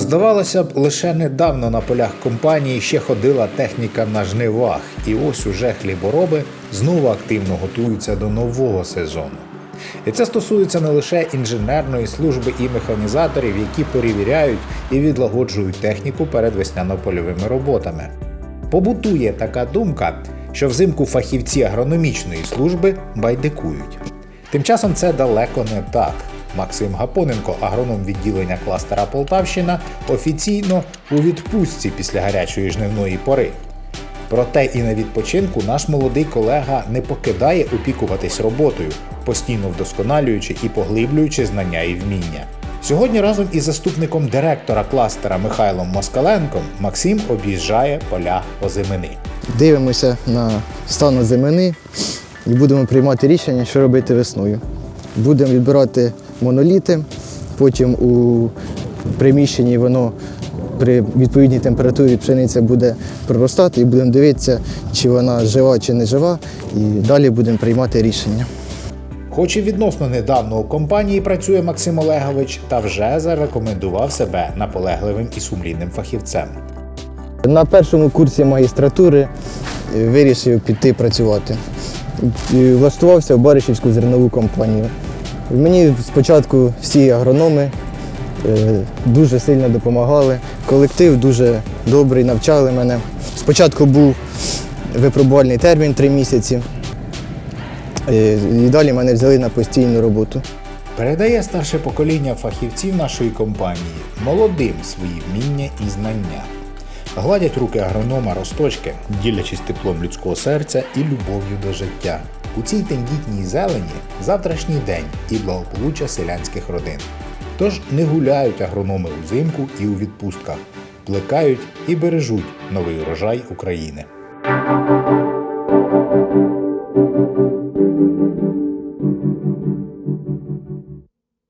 Здавалося б, лише недавно на полях компанії ще ходила техніка на жнивах, і ось уже хлібороби знову активно готуються до нового сезону. І це стосується не лише інженерної служби і механізаторів, які перевіряють і відлагоджують техніку перед весняно-польовими роботами. Побутує така думка, що взимку фахівці агрономічної служби байдикують. Тим часом це далеко не так. Максим Гапоненко, агроном відділення кластера Полтавщина, офіційно у відпустці після гарячої жнивної пори. Проте і на відпочинку наш молодий колега не покидає опікуватись роботою, постійно вдосконалюючи і поглиблюючи знання і вміння. Сьогодні разом із заступником директора кластера Михайлом Москаленком Максим об'їжджає поля озимини. Дивимося на стан земини і будемо приймати рішення, що робити весною. Будемо відбирати моноліти, потім у приміщенні воно при відповідній температурі пшениця буде проростати і будемо дивитися, чи вона жива, чи не жива, і далі будемо приймати рішення. Хоч і відносно недавно у компанії працює Максим Олегович, та вже зарекомендував себе наполегливим і сумлінним фахівцем. На першому курсі магістратури е, вирішив піти працювати. Влаштувався в Баришівську зернову компанію. Мені спочатку всі агрономи е, дуже сильно допомагали. Колектив дуже добрий, навчали мене. Спочатку був випробувальний термін три місяці, е, і далі мене взяли на постійну роботу. Передає старше покоління фахівців нашої компанії молодим свої вміння і знання. Гладять руки агронома росточки, ділячись теплом людського серця і любов'ю до життя. У цій тендітній зелені завтрашній день і благополуччя селянських родин. Тож не гуляють агрономи узимку і у відпустках, плекають і бережуть новий урожай України.